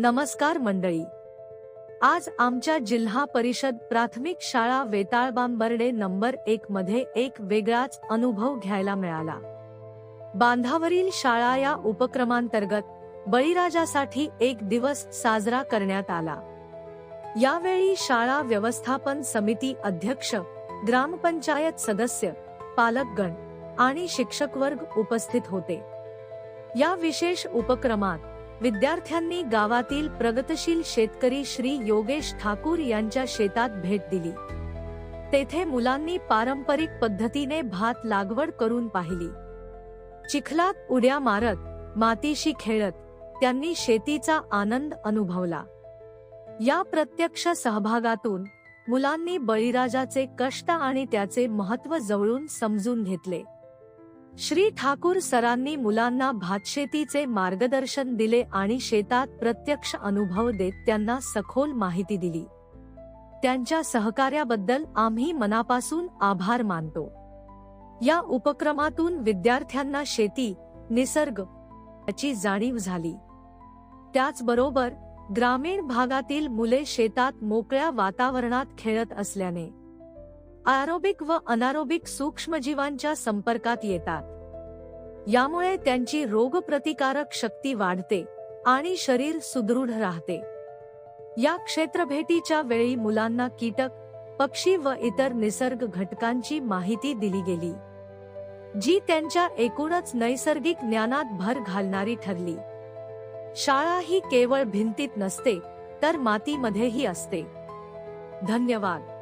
नमस्कार मंडळी. आज आमच्या जिल्हा परिषद प्राथमिक शाळा वेताळबांबर्डे नंबर एक मध्ये एक वेगळाच अनुभव घ्यायला मिळाला. बांधावरील शाळा या उपक्रमांतर्गत बळीराजासाठी एक दिवस साजरा करण्यात आला. यावेळी शाळा व्यवस्थापन समिती अध्यक्ष ग्रामपंचायत सदस्य पालकगण आणि शिक्षकवर्ग उपस्थित होते. या विशेष उपक्रमात विद्यार्थ्यांनी गावातील प्रगतशील शेतकरी श्री योगेश ठाकूर यांच्या शेतात भेट दिली. तेथे मुलांनी पारंपरिक पद्धतीने भात लागवड करून पाहिली. चिखलात उड्या मारत मातीशी खेळत त्यांनी शेतीचा आनंद अनुभवला. या प्रत्यक्ष सहभागातून मुलांनी बळीराजाचे कष्ट आणि त्याचे महत्त्व जवळून समजून घेतले. श्री ठाकूर सरांनी मुलांना भातशेतीचे मार्गदर्शन दिले आणि शेतात प्रत्यक्ष अनुभव देत त्यांना सखोल माहिती दिली. त्यांच्या सहकार्याबद्दल आम्ही मनापासून आभार मानतो. या उपक्रमातून विद्यार्थ्यांना शेती निसर्ग याची जाणीव झाली. त्याचबरोबर ग्रामीण भागातील मुले शेतात मोकळ्या वातावरणात खेळत असल्याने आरोबिक व अनारोबिक सूक्ष्मजीवांच्या संपर्कात येतात. यामुळे त्यांची रोगप्रतिकारक शक्ती वाढते आणि शरीर सुदृढ राहते. या क्षेत्रभेटीच्या वेळी मुलांना कीटक पक्षी व इतर निसर्ग घटकांची माहिती दिली गेली जी त्यांच्या एकूणच नैसर्गिक ज्ञानात भर घालणारी ठरली. शाळा ही केवळ भिंतीत नसते तर मातीमध्येही असते. धन्यवाद.